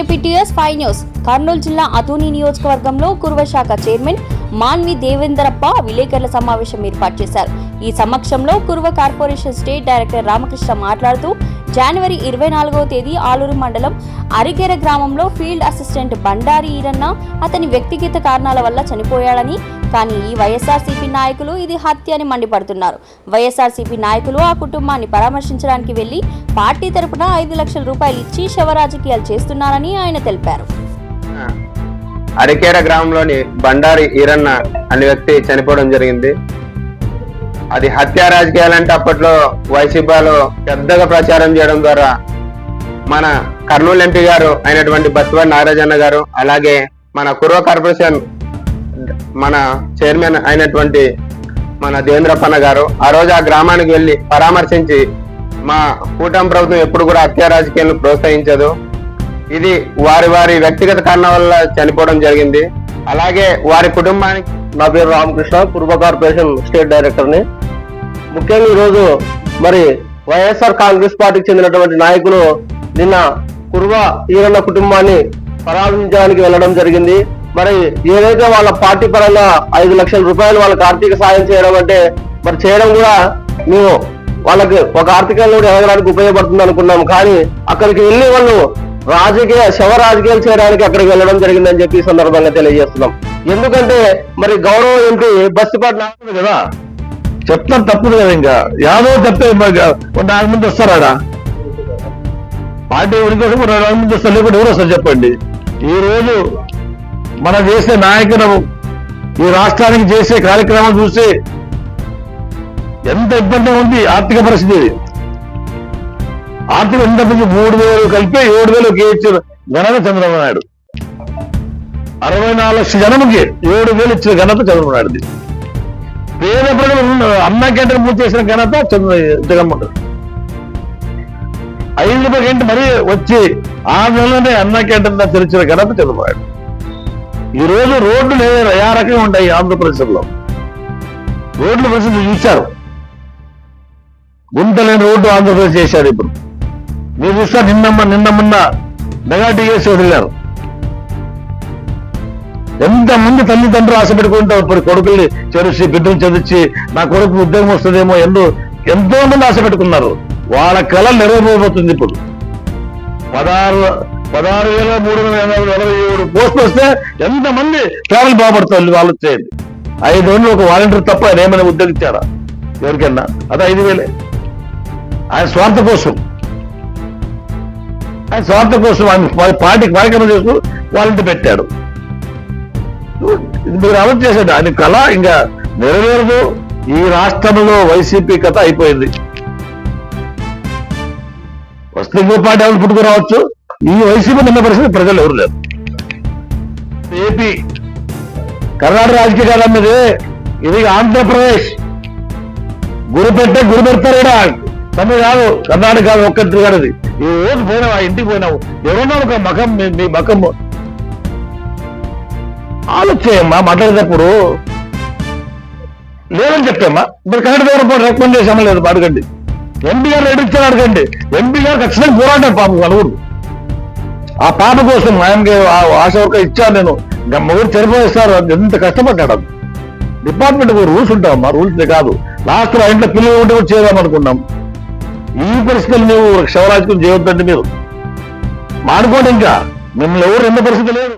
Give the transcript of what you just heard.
APTS five news. Kurnool జిల్లా అతూని నియోజకవర్గంలో కురువ శాఖ చైర్మన్ మాన్వి దేవేందరప్ప విలేకరుల సమావేశం ఏర్పాటు చేశారు. ఈ సమక్షంలో Kuruva corporation state director Ramakrishna మాట్లాడుతూ జనవరి ఇరవై నాలుగవ తేదీ ఆలూరు మండలం అరిగెర గ్రామంలో ఫీల్డ్ అసిస్టెంట్ బండారి ఈరన్న అతని వ్యక్తిగత కారణాల వల్ల చనిపోయాడని కానీ ఈ వైఎస్ఆర్సీపీ నాయకులు ఇది హత్య అని మండిపడుతున్నారు. వైఎస్ఆర్సీపీ నాయకులు ఆ కుటుంబాన్ని పరామర్శించడానికి వెళ్ళి పార్టీ తరపున ఐదు లక్షల రూపాయలు ఇచ్చి శవ రాజకీయాలు చేస్తున్నారని ఆయన తెలిపారు. అరికేర గ్రామంలోని బండారి ఈరన్న అనే వ్యక్తి చనిపోవడం జరిగింది. అది హత్యా రాజకీయాలంటే అప్పట్లో వైసీపీలో పెద్దగా ప్రచారం చేయడం ద్వారా మన కర్నూలు ఎంపీ గారు అయినటువంటి బస్వాడి నాగరాజన్న గారు అలాగే మన కుర్వ కార్పొరేషన్ మన చైర్మన్ అయినటువంటి మన దేవేంద్రప్పన్న గారు ఆ రోజు ఆ గ్రామానికి వెళ్ళి పరామర్శించి మా కూటమి ప్రభుత్వం ఎప్పుడు కూడా హత్యా రాజకీయాలను ప్రోత్సహించదు. ఇది వారి వారి వ్యక్తిగత కారణం వల్ల చనిపోవడం జరిగింది. అలాగే వారి కుటుంబానికి నా పేరు రామకృష్ణ పూర్వ కార్పొరేషన్ స్టేట్ డైరెక్టర్ని. ముఖ్యంగా ఈరోజు మరి వైఎస్ఆర్ కాంగ్రెస్ పార్టీకి చెందినటువంటి నాయకులు నిన్న కుర్వ ఈరన్న కుటుంబాన్ని పరామర్శించడానికి వెళ్ళడం జరిగింది. మరి ఏదైతే వాళ్ళ పార్టీ పరంగా ఐదు లక్షల రూపాయలు వాళ్ళకి ఆర్థిక సాయం చేయడం అంటే మరి చేయడం కూడా మేము వాళ్ళకి ఒక ఆర్థికంగా కూడా ఎదగడానికి ఉపయోగపడుతుంది అనుకున్నాం. కానీ అక్కడికి వెళ్ళి వాళ్ళు రాజకీయ శవ రాజకీయాలు చేయడానికి అక్కడికి వెళ్ళడం జరిగిందని చెప్పి సందర్భంగా తెలియజేస్తున్నాం. ఎందుకంటే మరి గౌరవ ఎంపీ బస్సుపాటి నాయకుడు కదా? చెప్తారు తప్పదు కదా ఇంకా. యాదవ్ తప్పే నాలుగు మంది వస్తారా పార్టీ ఉనికి కోసం నాలుగు మంది వస్తారు లేకుండా ఎవరు వస్తారు చెప్పండి. ఈ రోజు మనం చేసే నాయకులు ఈ రాష్ట్రానికి చేసే కార్యక్రమం చూసి ఎంత ఇబ్బంది ఉంది ఆర్థిక పరిస్థితి ఆర్థిక ఎంత మూడు వేలు కలిపి ఏడు వేలు ఇచ్చిన ఘనత చంద్రబాబు నాయుడు. అరవై నాలుగు లక్షల జనముకి ఏడు వేలు ఇచ్చిన ఘనత చంద్రబాబు నాయుడుది. పేద ప్రజలు అన్న క్యాంటీన్ పూర్తి చేసిన ఘనత చంద్ర జగన్మోహన్ రెడ్డి. ఐదు రూపాయల క్యాంటీన్ మరీ వచ్చి ఆ నెలలోనే అన్న క్యాంటీన్ తెరిచిన ఘనత చంద్రబాబు ఈ రోజు రోడ్లు ఏ- రకంగా ఉంటాయి ఆంధ్రప్రదేశ్లో. రోడ్లు పరిస్థితి చూశారు. గుంతలేని రోడ్డు ఆంధ్రప్రదేశ్ చేశారు ఇప్పుడు. మీరు చూస్తారు నిన్న నిన్న మొన్న మెగా టీఎస్ వదిలారు ఎంతమంది తల్లిదండ్రులు ఆశ పెట్టుకుంటారు ఇప్పుడు కొడుకుల్ని చదివి బిడ్డలు చదివించి నా కొడుకు ఉద్యోగం వస్తుందేమో ఎందు ఎంతో మంది ఆశ పెట్టుకున్నారు వాళ్ళ కళ నెరవేరబోతుంది ఇప్పుడు. పదహారు పదహారు వేల మూడు వందల ఎనభై నలభై ఏడు పోస్టులు వస్తే ఎంతమంది ట్రావెల్ బాగుపడుతుంది వాళ్ళు వచ్చేది. ఐదు వందలు ఒక వాలంటీర్ తప్ప ఆయన ఏమైనా ఉద్యోగించారా ఎవరికైనా? అది ఐదు వేలే. ఆయన స్వార్థ కోసం. ఆయన స్వార్థ కోసం ఆయన పార్టీకి కార్యక్రమం చేస్తూ వాలంటీర్ పెట్టాడు. మీరు అమలు చేశాడు. ఆయన కళ ఇంకా నెరవేరదు. ఈ రాష్ట్రంలో వైసీపీ కథ అయిపోయింది. వస్తే ఇంకో పార్టీ ఎవరు పుట్టుకురావచ్చు? ఈ వైసీపీ నిన్న పరిస్థితి ప్రజలు ఎవరు లేరు. ఏపీ కర్ణాటక రాజకీయ కాలం ఇది ఆంధ్రప్రదేశ్. గురు పెట్టే గురు పెడతారు కూడా తమిళ కాదు కర్ణాటక కాదు ఒక్కటి కాదు ఇది. ఈ రోజు పోయినావు? ఆ ఇంటికి పోయినావు. ఎవరన్నా ఒక మకం మీ- మీ మకం ఆలోచేయమ్మా మాట్లాడేటప్పుడు లేదని చెప్పామ్మా మరి కరెక్ట్ దగ్గర రికమెండ్ చేసామా లేదు అడగండి. ఎంపీ గారు రెడీ ఇచ్చారు అడగండి. ఎంపీ గారు ఖచ్చితంగా పోరాటం పాప నలుగురు. ఆ పాప కోసం ఆయనకి ఆ ఆశ వరకు ఇచ్చాను నేను. ఇంకా మొగుడు చనిపోయిస్తారు. ఎంత కష్టపడ్డాడు డిపార్ట్మెంట్ రూల్స్ ఉంటామమ్మా రూల్స్ కాదు. లాస్ట్లో ఇంట్లో పిల్లలు ఉంటే కూడా చేద్దాం అనుకున్నాం. ఈ పరిస్థితులు నువ్వు క్షవరాజకం చేయొద్దండి మీరు. మానుకోండి ఇంకా. మిమ్మల్ని ఎవరు ఎన్ని పరిస్థితి లేదు